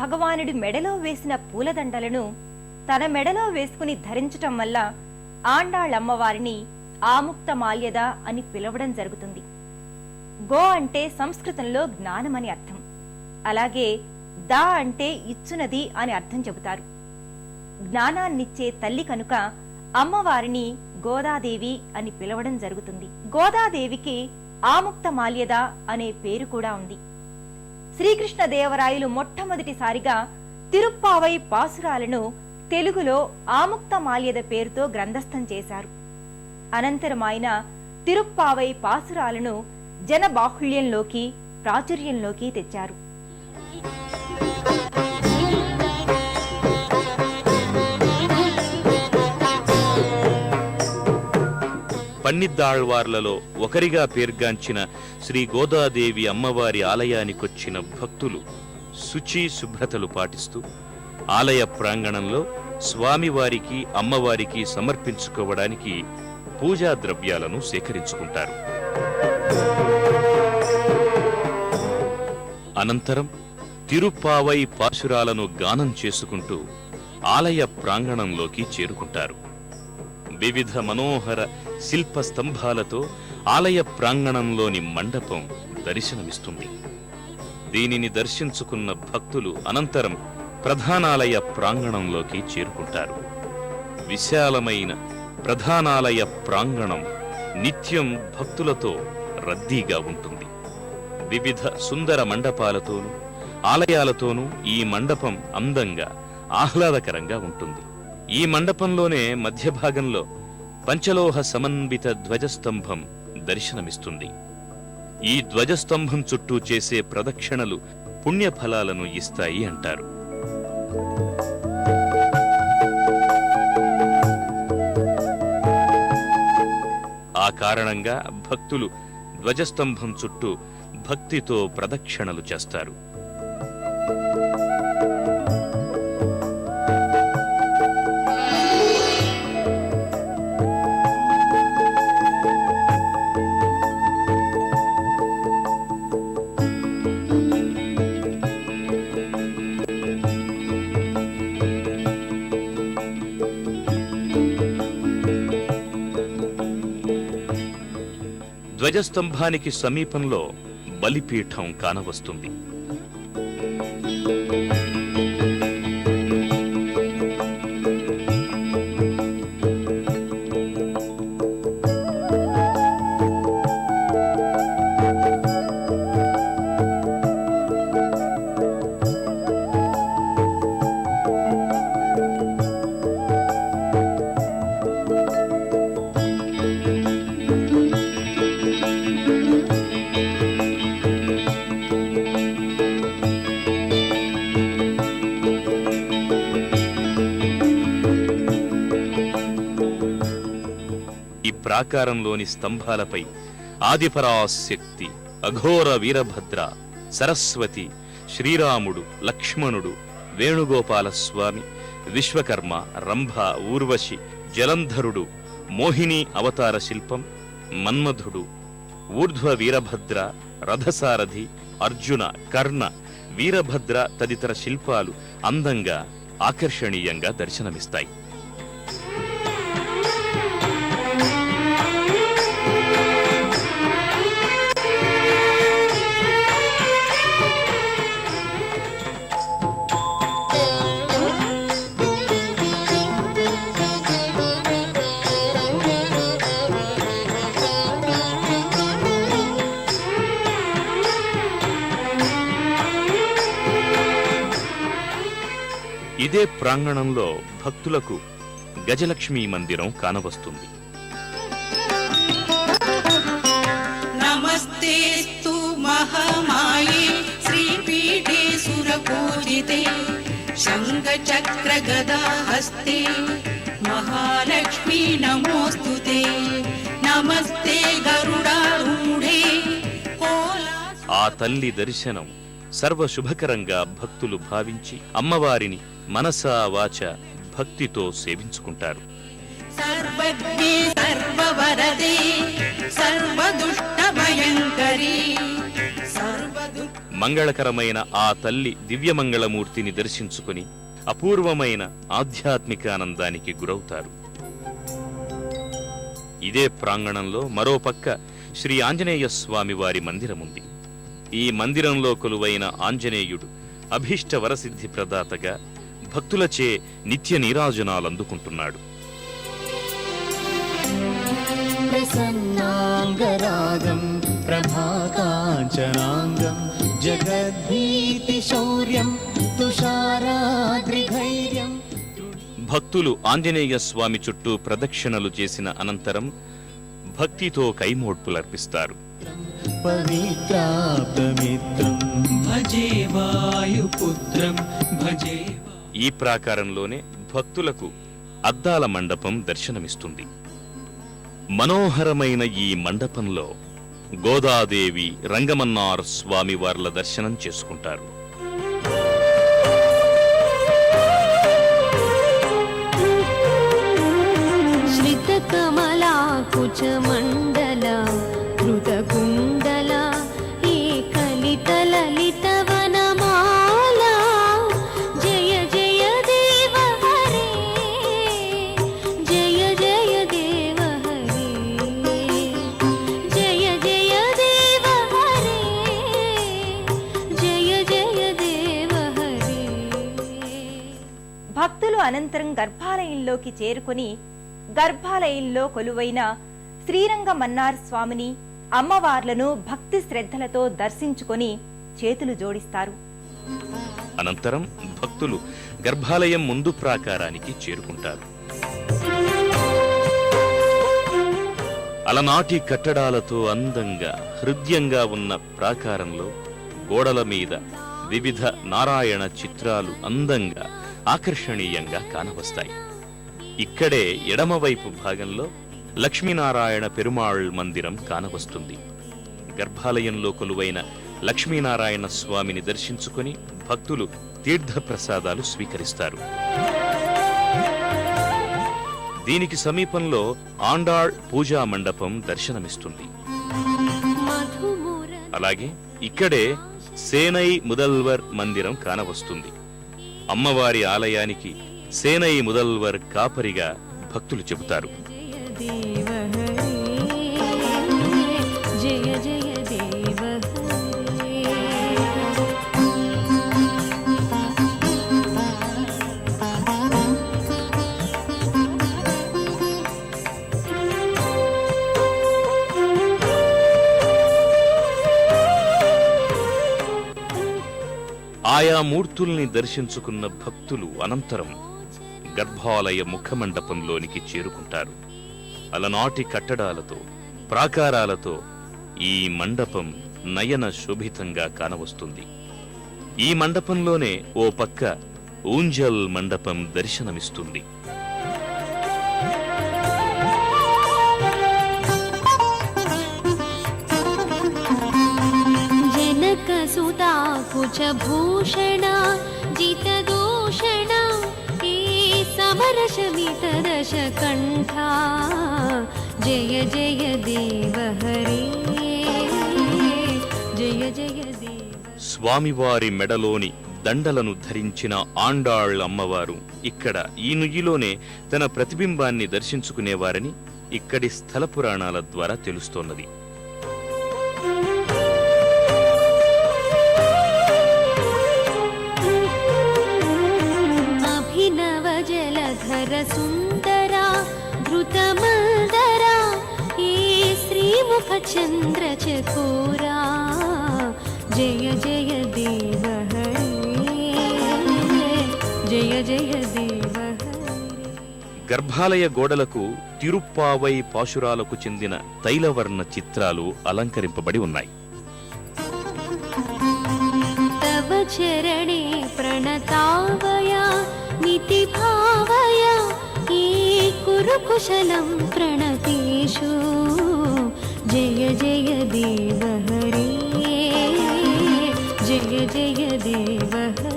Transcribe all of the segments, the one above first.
భగవానుడి మెడలో వేసిన పూలదండలను తన మెడలో వేసుకుని ధరించటం వల్ల ఆండాళ్ళమ్మవారిని ఆముక్త మాల్యద అని పిలవడం జరుగుతుంది. గో అంటే సంస్కృతంలో జ్ఞానమని అర్థం. అలాగే దా అంటే ఇచ్చునది అని అర్థం చెబుతారు. జ్ఞానాన్నిచ్చే తల్లి కనుక అమ్మవారిని గోదాదేవి అని పిలవడం జరుగుతుంది. గోదాదేవికి ఆముక్త మాల్యద అనే పేరు కూడా ఉంది. శ్రీకృష్ణదేవరాయలు మొట్టమొదటిసారిగా తిరుప్పావై పాసురాలను తెలుగులో ఆముక్త మాల్యద పేరుతో గ్రంథస్థం చేశారు. అనంతరం ఆయన తిరుప్పావై పాసురాలను జనబాహుళ్యంలోకి ప్రాచుర్యంలోకి తెచ్చారు. పన్నిద్దాళ్వార్లలో ఒకరిగా పేర్గాంచిన శ్రీ గోదాదేవి అమ్మవారి ఆలయానికొచ్చిన భక్తులు శుచి శుభ్రతలు పాటిస్తూ ఆలయ ప్రాంగణంలో స్వామివారికి అమ్మవారికి సమర్పించుకోవడానికి పూజా ద్రవ్యాలను సేకరించుకుంటారు. అనంతరం తిరుప్పావై పాశురాలను గానం చేసుకుంటూ ఆలయ ప్రాంగణంలోకి చేరుకుంటారు. వివిధ మనోహర శిల్ప స్తంభాలతో ఆలయ ప్రాంగణంలోని మండపం దర్శనమిస్తుంది. దీనిని దర్శించుకున్న భక్తులు అనంతరం ప్రధానాలయ ప్రాంగణంలోకి చేరుకుంటారు. విశాలమైన ప్రధానాలయ ప్రాంగణం నిత్యం భక్తులతో రద్దీగా ఉంటుంది. వివిధ సుందర మండపాలతోనూ ఆలయాలతోనూ ఈ మండపం అందంగా ఆహ్లాదకరంగా ఉంటుంది. ఈ మండపంలోనే మధ్య భాగంలో పంచలోహ సమన్విత ధ్వజస్తంభం దర్శనమిస్తుంది. ఈ ధ్వజస్తంభం చుట్టూ చేసే ప్రదక్షిణలు పుణ్యఫలాలను ఇస్తాయి అంటారు. ఆ కారణంగా భక్తులు ధ్వజస్తంభం చుట్టూ భక్తితో ప్రదక్షిణలు చేస్తారు. ధ్వజస్తంభానికి సమీపంలో బలిపీఠం కానవస్తుంది. ప్రాకారంలోని స్తంభాలపై ఆదిపరాశక్తి అఘోర వీరభద్ర సరస్వతి శ్రీరాముడు లక్ష్మణుడు వేణుగోపాలస్వామి విశ్వకర్మ రంభ ఊర్వశి జలంధరుడు మోహిని అవతార శిల్పం మన్మధుడు ఊర్ధ్వ వీరభద్ర రథసారథి అర్జున కర్ణ వీరభద్ర తదితర శిల్పాలు అందంగా ఆకర్షణీయంగా దర్శనమిస్తాయి. ఇదే ప్రాంగణంలో భక్తులకు గజలక్ష్మి మందిరం కానవస్తుంది. నమస్తేస్తు శంఖచక్ర మహాలక్ష్మి నమోస్తు నమస్తే గరుడారూఢే ఆ తల్లి దర్శనం సర్వశుభకరంగా భక్తులు భావించి అమ్మవారిని మనసా వాచ భక్తితో సేవించుకుంటారు. మంగళకరమైన ఆ తల్లి దివ్యమంగళమూర్తిని దర్శించుకుని అపూర్వమైన ఆధ్యాత్మిక ఆనందానికి గురవుతారు. ఇదే ప్రాంగణంలో మరోపక్క శ్రీ ఆంజనేయ స్వామివారి మందిరముంది. ఈ మందిరంలో కొలువైన ఆంజనేయుడు అభీష్ట వరసిద్ధి ప్రదాతగా భక్తులచే నిత్య నీరాజనాలు అందుకుంటున్నాడు భక్తులు ఆంజనేయ స్వామి చుట్టూ ప్రదక్షిణలు చేసిన అనంతరం భక్తితో కైమోడ్పులర్పిస్తారు. पवित्राप्तमित्रम् భజే వాయుపుత్రం భజే ఈ ప్రాకారంలోనే భక్తులకు అద్దాల మండపం దర్శనమిస్తుంది మనోహరమైన ఈ మండపంలో గోదాదేవి రంగమన్నార్ స్వామి వార్ల దర్శనం చేసుకుంటారు श्रितकमलाकुचमण्डल భక్తులు అనంతరం గర్భాలయంలోకి చేరుకుని గర్భాలయంలో కొలువైన శ్రీరంగ మన్నార్ స్వామిని అమ్మవార్లను భక్తి శ్రద్ధలతో దర్శించుకొని చేతులు జోడిస్తారు. అనంతరం భక్తులు గర్భాలయం ముందు ప్రాకారానికి చేరుకుంటారు. అలనాటి కట్టడాలతో అందంగా హృదయంగా ఉన్న ప్రాకారంలో గోడల మీద వివిధ నారాయణ చిత్రాలు అందంగా ఆకర్షణీయంగా కానవస్తాయి. ఇక్కడే ఎడమవైపు భాగంలో లక్ష్మీనారాయణ పెరుమాళ్ మందిరం కానవస్తుంది. గర్భాలయంలో కొలువైన లక్ష్మీనారాయణ స్వామిని దర్శించుకొని భక్తులు తీర్థప్రసాదాలు స్వీకరిస్తారు. దీనికి సమీపంలో ఆండాళ్ పూజా మండపం దర్శనమిస్తుంది. అలాగే ఇక్కడే సేనై ముదల్వర్ మందిరం కానవస్తుంది. అమ్మవారి ఆలయానికి సేనయి ముదల్వర్ కాపరిగా భక్తులు చెబుతారు. ఆయా మూర్తుల్ని దర్శించుకున్న భక్తులు అనంతరం గర్భాలయ ముఖమండపంలోనికి చేరుకుంటారు. అలనాటి కట్టడాలతో ప్రాకారాలతో ఈ మండపం నయన శోభితంగా కానవస్తుంది. ఈ మండపంలోనే ఓ పక్క ఊంజల్ మండపం దర్శనమిస్తుంది. कुचभूषण जितदूषण हे समरशमितदशकण्ठा जय जय देव हरे जय जय देव స్వామివారి మెడలోని దండలను ధరించిన ఆండాళ్ అమ్మవారు ఇక్కడ ఈ నుయ్యిలోనే తన ప్రతిబింబాన్ని దర్శించుకునేవారని ఇక్కడి స్థల పురాణాల ద్వారా తెలుస్తోన్నది सुन्दरा धृतमल्दरा हे श्रीमुखचन्द्रचकोरा जय जय देव हरे जय जय देव हरे గర్భాలయ గోడలకు తిరుప్పావై పాశురాలకు చెందిన తైలవర్ణ చిత్రాలు అలంకరింపబడి ఉన్నాయి तव चरणे प्रणतावया कुशलं प्रणतेषु जय जय देव हरे जय जय देव हरे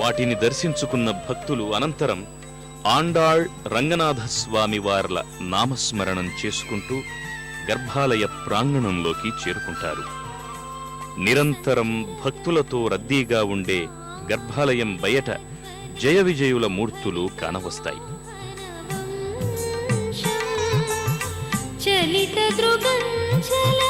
వాటిని దర్శించుకున్న భక్తులు అనంతరం ఆండాళ్ రంగనాథ స్వామి వార్ల నామస్మరణం చేసుకుంటూ గర్భాలయ ప్రాంగణంలోకి చేరుకుంటారు. నిరంతరం భక్తులతో రద్దీగా ఉండే గర్భాలయం బయట జయ విజయుల మూర్తులు కానవస్తాయి. చలిత దృగంచల